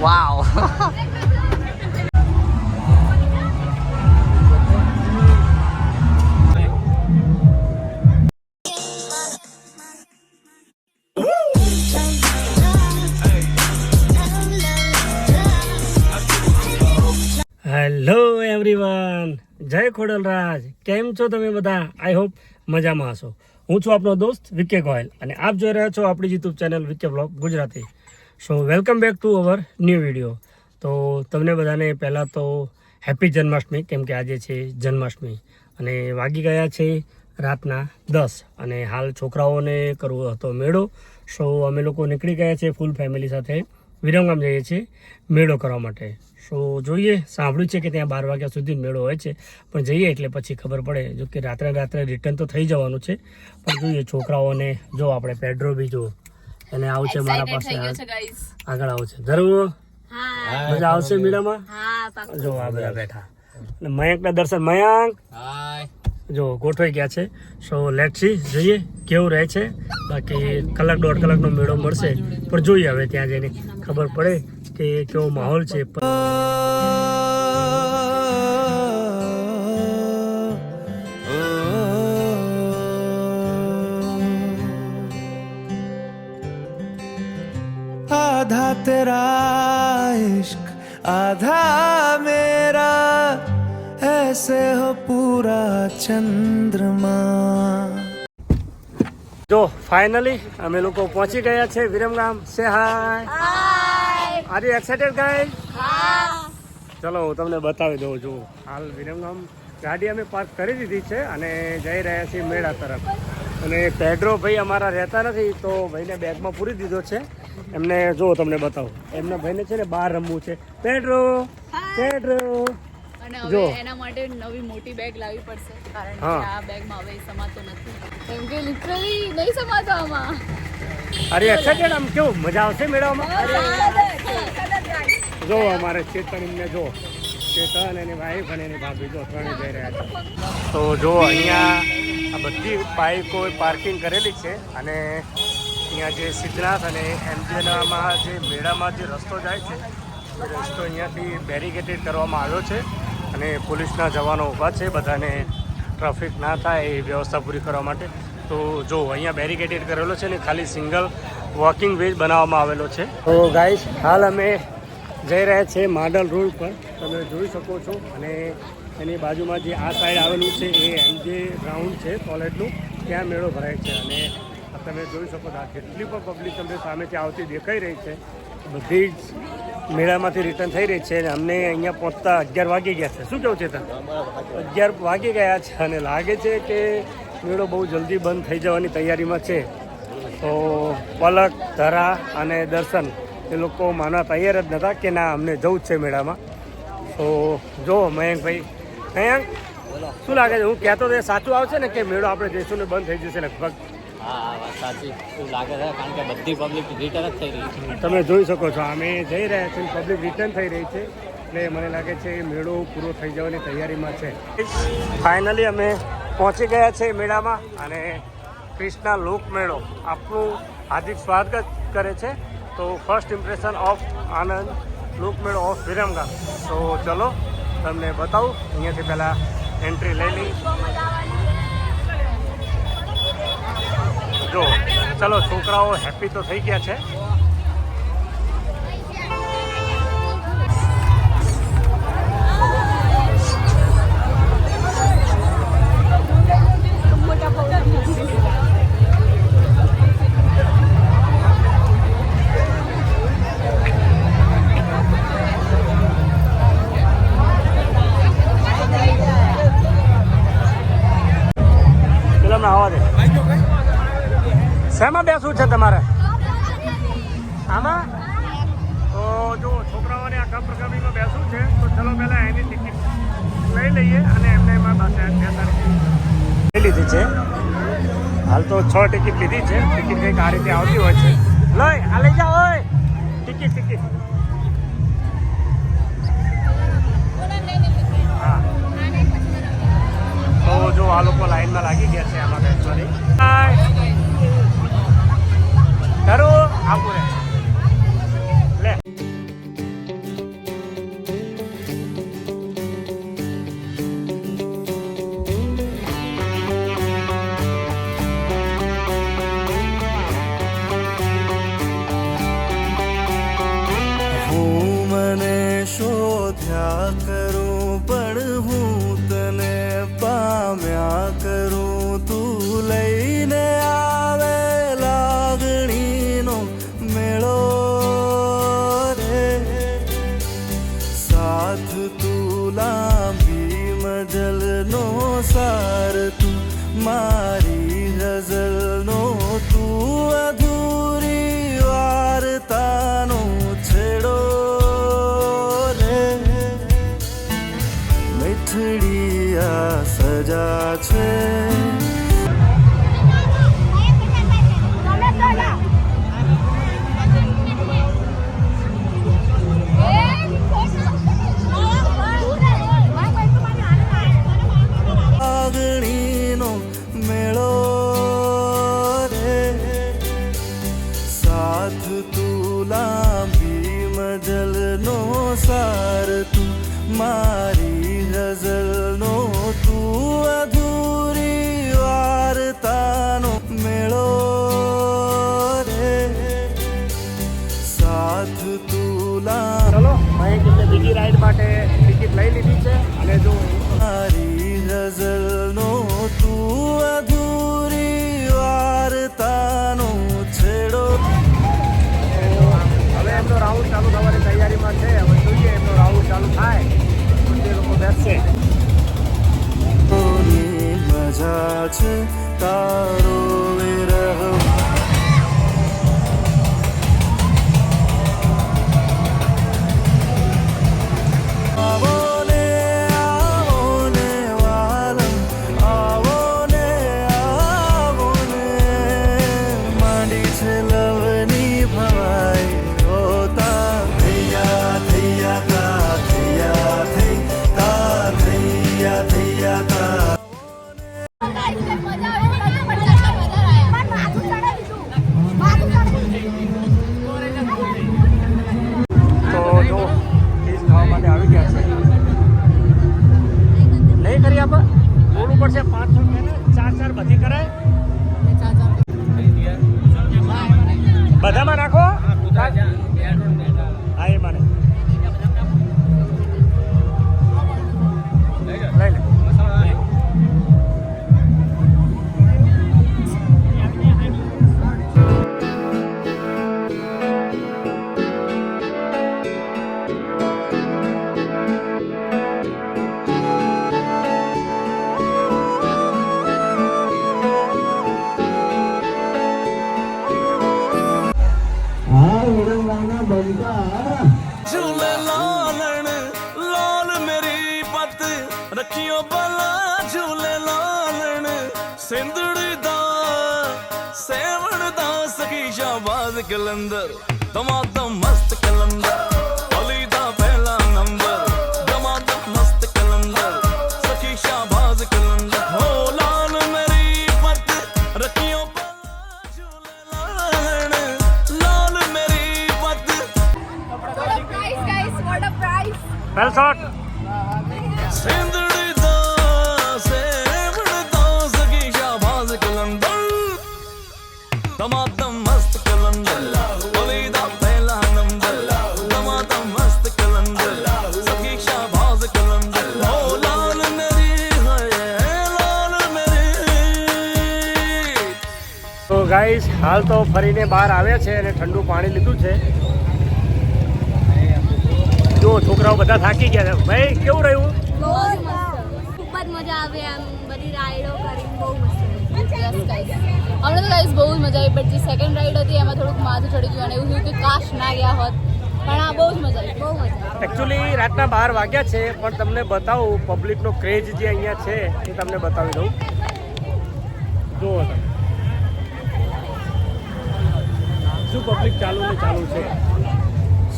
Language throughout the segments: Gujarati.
વાવ હેલો એવરીવન જય ખોડલરાજ કેમ છો તમે બધા? આઈ હોપ મજામાં હશો. હું છું આપનો દોસ્ત વિકે ગોયલ અને આપ જોઈ રહ્યા છો આપણી YouTube channel VK blog Gujarati. So welcome back to our new video તો તમને બધાને પહેલાં તો હેપી જન્માષ્ટમી કેમ કે આજે છે જન્માષ્ટમી. અને વાગી ગયા છે રાતના દસ અને હાલ છોકરાઓને કરવો હતો મેળો. સો અમે લોકો નીકળી ગયા છે ફૂલ ફેમિલી સાથે. વિરમગામ જઈએ છીએ મેળો કરવા માટે. સો જોઈએ, સાંભળ્યું છે કે ત્યાં બાર વાગ્યા સુધી મેળો હોય છે. પણ જઈએ એટલે પછી ખબર પડે. જો કે રાત્રે રાત્રે રિટર્ન તો થઈ જવાનું છે. પણ જોઈએ, છોકરાઓને જો આપણે પેડ્રો બી જો એને આવશે મારા પાસે આગળ આવશે છે મજા આવશે મેળામાં? જો આ બધા બેઠા. અને મયંકના દર્શન. મયંક! જો ગોઠવાઈ ગયા છે. સો લેટ સી જોઈએ કેવું રહે છે. બાકી કલાક દોઢ કલાકનો મેળો મળશે. પણ જોઈએ હવે ત્યાં જઈને. ખબર પડે કે કેવો માહોલ છે. आधा तेरा इश्क आधा मेरा ऐसे हो पूरा चंद्रमा જો ફાઇનલી અમે લોકો પહોંચી ગયા છે વિરમગામ સે hi are you excited guys ચલો હું તમને બતાવી દઉં છું હાલ વિરમગામ ગાડી અમે પાર્ક કરી દીધી છે અને જઈ રહ્યા છીએ મેળા તરફ અને પેડ્રો ભાઈ અમારા રહેતા નથી તો ભાઈને બેગમાં પૂરી દીધો છે. એમને જો તમને બતાવું. એમને ભાઈને છે ને બહાર રમવું છે. Pedro Pedro. અને જો. એના માટે નવી મોટી બેગ લાવવી પડશે કારણ કે. આ બેગમાં હવે સમાતો નથી. કેમ કે લિટરલી નહીં સમાતો આમાં. અરે એક્સાઇટેડ આમ કેવું? મજા આવશે મેળામાં? જો અમારે ચેતન એમને જો. ચેતન એની વાઈફ અને એની ભાભી જો ત્રણે જઈ રહ્યા છે. તો જો અહીંયા આ બધી બાઈકો પાર્કિંગ કરેલી છે અને અહીંયા જે સિદ્ધનાથ અને એમજીએનામાં જે મેળામાં જે રસ્તો જાય છે, એ રસ્તો અહીંયાથી બેરિકેટેડ કરવામાં આવ્યો છે અને પોલીસના જવાનો ઊભા છે, બધાને ટ્રાફિક ના થાય એ વ્યવસ્થા પૂરી કરવા માટે. તો જો અહીંયા બેરિકેટેડ કરેલો છે ને ખાલી સિંગલ વોકિંગ વે બનાવવામાં આવેલો છે. તો ગાઈસ, હાલ અમે જઈ રહ્યા છે માડલ રોડ પર. તમે જોઈ શકો છો. અને એની બાજુમાં જે આ સાઈડ આવેલું છે એ એમજે ગ્રાઉન્ડ છે, કોલેજનું. ત્યાં મેળો ભરાય છે. અને તમે જોઈ શકો છો, આ જેટલી પણ પબ્લિક તમને સામેથી આવતી દેખાઈ રહી છે, બધી જ મેળામાંથી રિટર્ન થઈ રહી છે. અને અમને અહીંયા પહોંચતા અગિયાર વાગી ગયા છે. શું કેવું છે તમે અગિયાર વાગી ગયા છે અને લાગે છે કે મેળો બહુ જલ્દી બંધ થઈ જવાની તૈયારીમાં છે. તો પલક, ધરા અને દર્શન એ લોકો માનવા તૈયાર જ નહોતા કે ના અમને જવું જ છે મેળામાં. તો જો મયંકભાઈ મયંક શું લાગે છે? હું કહેતો તો એ સાચું આવશે ને કે મેળો આપણે જઈશું ને બંધ થઈ જશે લગભગ? હા વાત સાચી. એવું લાગે છે? કારણ કે બધી પબ્લિક રિટર્ન જ થઈ રહી છે. તમે જોઈ શકો છો અમે જઈ રહ્યા છીએ પબ્લિક રિટર્ન થઈ રહી છે. એટલે મને લાગે છે એ મેળો પૂરો થઈ જવાની તૈયારીમાં છે. ફાઇનલી અમે પહોંચી ગયા છે મેળામાં અને ક્રિષ્ના લોક મેળો આપનું હાર્દિક સ્વાગત કરે છે. તો first impression of Anand Lok Melo of Viramgam. તો ચલો, તમને બતાવું, અહીંયાથી પહેલાં એન્ટ્રી લઈ લઈ જો, ચલો, છોકરાઓ હેપી તો થઈ ગયા છે. હમણાં આવવા દે શેમાં બેસવું છે તમારે? આમાં? તો જો છોકરાઓને આ કપ બેસવું છે તો ચલો પહેલાં એની ટિકિટ લઈ લઈએ અને એમને એમાં પાસે લઈ લીધી છે. હાલ તો છ ટિકિટ લીધી છે. ટિકિટ કંઈક આ રીતે આવતી હોય છે. લઈ આ લઈ જાઓ ટિકિટ ટિકિટ જો આ લોકો લાઈનમાં લાગી ગયા છે આમાં બેસવાની. મજા છે शाबाज कलंदर दमादम मस्त कलंदर अली दा पहला नंबर दमादम मस्त कलंदर सखी शाबाज कलंदर। हो लाल मेरी पत रखियो लाल मेरी पत Well shot. सिंदड़ी दा सेवड़ दा सखी शाबाज कलंदर। ગાઈસ હાલ તો ફરીને બહાર આવ્યા છે અને ઠંડુ પાણી લીધું છે. જો છોકરાઓ બધા થાકી ગયા છે. ભાઈ કેવું રહ્યું? બહુ જ મસ્ત ખૂબ જ મજા આવે એમ. બધી રાઈડો કરીને બહુ અમને તો ગાઈસ બહુ જ મજા આવી બટ જે સેકન્ડ રાઈડ હતી એમાં થોડુંક માથું ચડી ગયું અને એવું થયું કે કાશ ના ગયા હોત. પણ આ બહુ જ મજા આવી. બહુ મજા આવી. એકચ્યુઅલી રાતના બાર વાગ્યા છે પણ તમને બતાવું પબ્લિકનો ક્રેઝ જે અહીંયા છે એ તમને બતાવી દઉં. જુઓ તમે. શું પબ્લિક ચાલુ ને ચાલુ છે.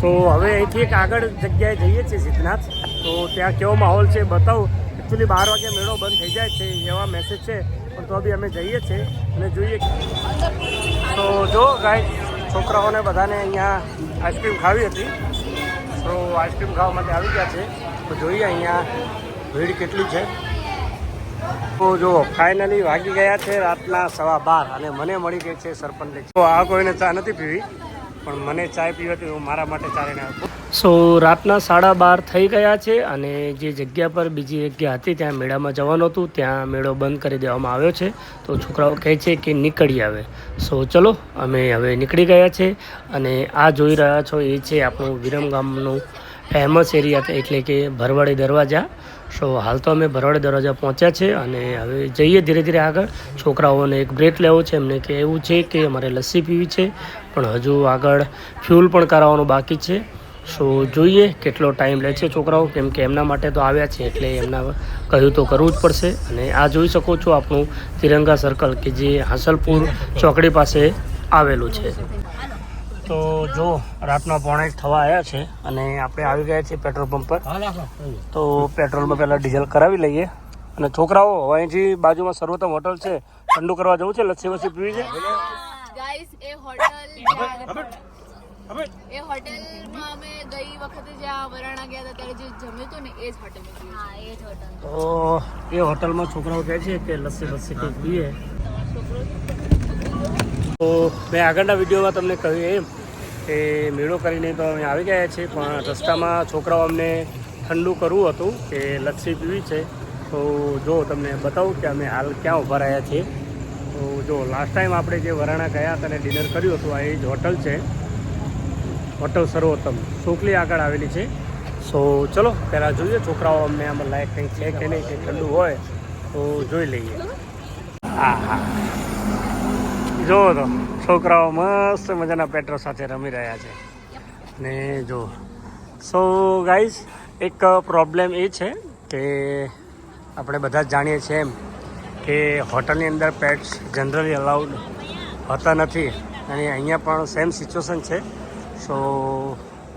સો હવે અહીંથી એક આગળ જગ્યાએ જઈએ છીએ સિદ્ધનાથ. તો ત્યાં કેવો માહોલ છે બતાવું. એકચ્યુઅલી બાર વાગે મેળો બંધ થઈ જાય છે, એવા મેસેજ છે. પણ તો બી અમે જઈએ છીએ અને જોઈએ. તો જો ગાય છોકરાઓને બધાને અહીંયા આઈસ્ક્રીમ ખાવી હતી. તો આઈસ્ક્રીમ ખાવા માટે આવી ગયા છે. તો જોઈએ અહીંયા ભીડ કેટલી છે. તો જો ફાઇનલી વાગી ગયા છે રાતના સવા બાર અને મને મળી ગઈ છે સરપંચ તો આ કોઈને ચા નથી પીવી, પણ મને ચાય પીવી હતી, હું મારા માટે ચાલીને આવ્યો સો રાતના સાડા બાર થઈ ગયા છે અને જે જગ્યા પર બીજી જગ્યા હતી, ત્યાં મેળામાં જવાનું હતું, ત્યાં મેળો બંધ કરી દેવામાં આવ્યો છે. તો છોકરાઓ કહે છે કે નીકળી આવે. સો ચલો, અમે હવે નીકળી ગયા છે અને આ જોઈ રહ્યા છો, એ છે આપણું વિરમ ગામનું ફેમસ એરિયા એટલે કે ભરવાડી દરવાજા. સો હાલ તો અમે ભરવાડ દરવાજા પહોંચ્યા છે અને હવે જઈએ ધીરે ધીરે આગળ. છોકરાઓને એક બ્રેક લેવો છે. એમને કે એવું છે કે અમારે લસ્સી પીવી છે, પણ હજુ આગળ ફ્યુલ પણ કરાવવાનું બાકી છે. સો જોઈએ કેટલો ટાઈમ લે છે છોકરાઓ, કેમ કે એમના માટે તો આવ્યા છે, એટલે એમના કહ્યું તો કરવું જ પડશે. અને આ જોઈ શકો છો આપણું તિરંગા સર્કલ કે જે હાંસલપુર ચોકડી પાસે આવેલું છે. તો જો રાતના પોણે થવા આવ્યા છે અને આપણે આવી ગયા છીએ પેટ્રોલ પંપ પર. તો પેટ્રોલમાં પહેલાં ડીઝલ કરાવી લઈએ. અને છોકરાઓ અહીંથી બાજુમાં સર્વોત્તમ હોટલ છે. ઠંડુ કરવા જવું છે લસ્સી વસ્સી પીવી છે? એ હોટલ હોટલમાં અમે ગઈ વખતે જ્યાં વરાણા ગયા હતા ત્યારે જે જમ્યું હતું ને એ જ હોટલમાં હા એ જ હોટલ. તો એ હોટલમાં છોકરાઓ કહે છે કે લસ્સી લસ્સી કંઈક પીએ. તો મેં આગળના વિડીયોમાં તમને કહ્યું એમ કે મેળો કરીને તો અમે આવી ગયા છીએ, પણ રસ્તામાં છોકરાઓ અમને ઠંડુ કરવું હતું કે લસ્સી પીવી છે. તો જો તમને બતાવું કે અમે હાલ ક્યાં ઊભા રહ્યા છીએ. તો જો લાસ્ટ ટાઈમ આપણે જે વરાણા ગયા હતા અને ડિનર કર્યું હતું, આ એ જ હોટલ છે. હોટલ સર્વોત્તમ. સોકલી આગળ આવેલી છે. સો ચલો, પહેલાં જોઈએ છોકરાઓ અમને આમાં લાયક કંઈક છે કે નહીં કે ઠંડુ હોય, તો જોઈ લઈએ. હા હા. જુઓ તો. છોકરાઓ મસ્ત મજાના પેટ્રો સાથે રમી રહ્યા છે. ને જો સો ગાઈઝ એક પ્રોબ્લેમ એ છે કે આપણે બધા જ જાણીએ છીએ એમ કે હોટલની અંદર પેટ્સ જનરલી અલાઉડ હોતા નથી. અને અહીંયા પણ સેમ સિચ્યુએશન છે. સો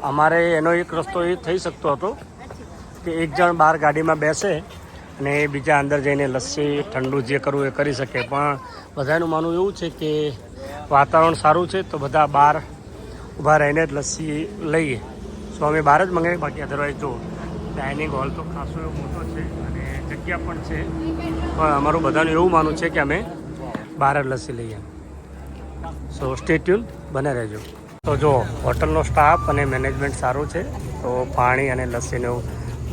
અમારે એનો એક રસ્તો એ થઈ શકતો હતો કે એક જણ બહાર ગાડીમાં બેસે અને બીજા અંદર જઈને લસ્સી ઠંડુ જે કરવું એ કરી શકે. પણ બધાનું માનવું એવું છે કે વાતાવરણ સારું છે, તો બધા બહાર ઊભા રહીને જ લસ્સી લઈએ. સો અમે બહાર જ મંગાવીએ, બાકી અધરવાઇઝ જો, ડાઇનિંગ હોલ તો ખાસો એવો મોટો છે અને જગ્યા પણ છે. પણ અમારું બધાનું એવું માનવું છે કે અમે બહાર જ લસ્સી લઈએ. સો સ્ટેટ્યુન બને રહેજો. તો જો, હોટલનો સ્ટાફ અને મેનેજમેન્ટ સારું છે, તો પાણી અને લસ્સીનું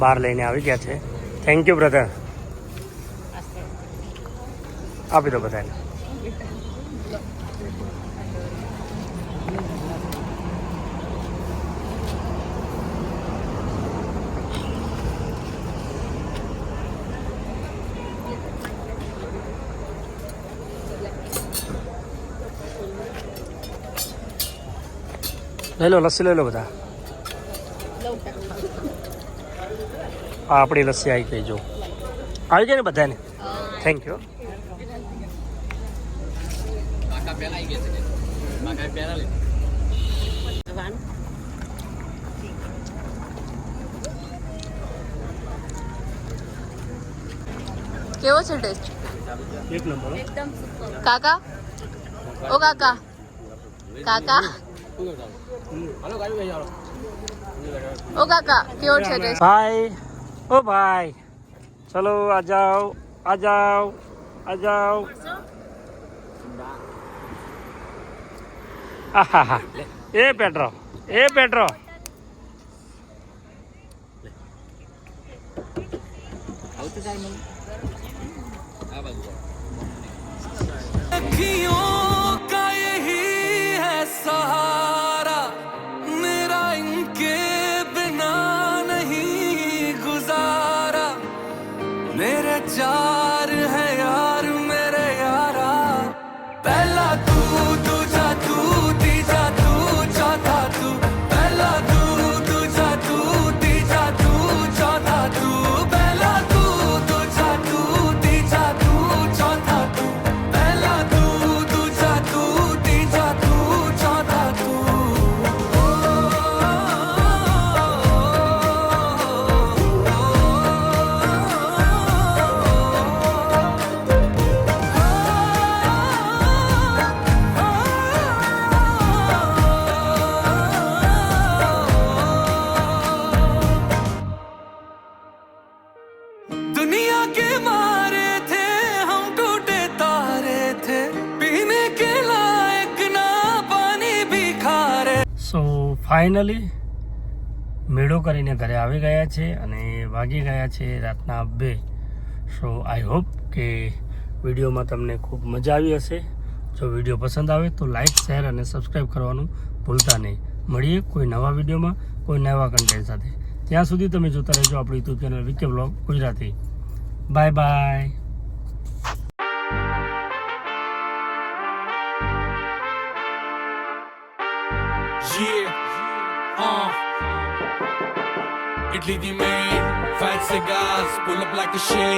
બહાર લઈને આવી ગયા છે. થેન્ક યુ બ્રધર આપી દો બધાને. લઈ લો લસ્સી લઈ લો બધા આ આપણી લસ્સી આવી ગઈ જો આવી ગઈ ને બધાને થેન્ક યુ કાકા પહેલા આવી ગયા છે કાકા પહેલા લે કેવો છે ટેસ્ટ એક નંબર એકદમ કાકા ઓ કાકા કાકા હાલો ગાડી લઈ જાઓ ઓ કાકા કેવો છે ટેસ્ટ ભાઈ ઓ ભાઈ ચલો આ જાઓ આ જાઓ આ જાઓ આહાહા. એ પેટ્રો એ પેટ્રો. આવતું ચાલ મને. આ બાજુ. ફાઇનલી મેળો કરીને ઘરે આવી ગયા છે અને વાગી ગયા છે રાતના બે. સો આઈ હોપ કે વિડીયોમાં તમને ખૂબ મજા આવી હશે. જો વીડિયો પસંદ આવે તો લાઈક શેર અને સબસ્ક્રાઈબ કરવાનું ભૂલતા નહીં. મળીએ કોઈ નવા વિડીયોમાં, કોઈ નવા કન્ટેન્ટ સાથે. ત્યાં સુધી તમે જોતા રહેજો આપણી YouTube channel VK blog Gujarati. Bye bye Italy the main, fat cigars, pull up like a shade.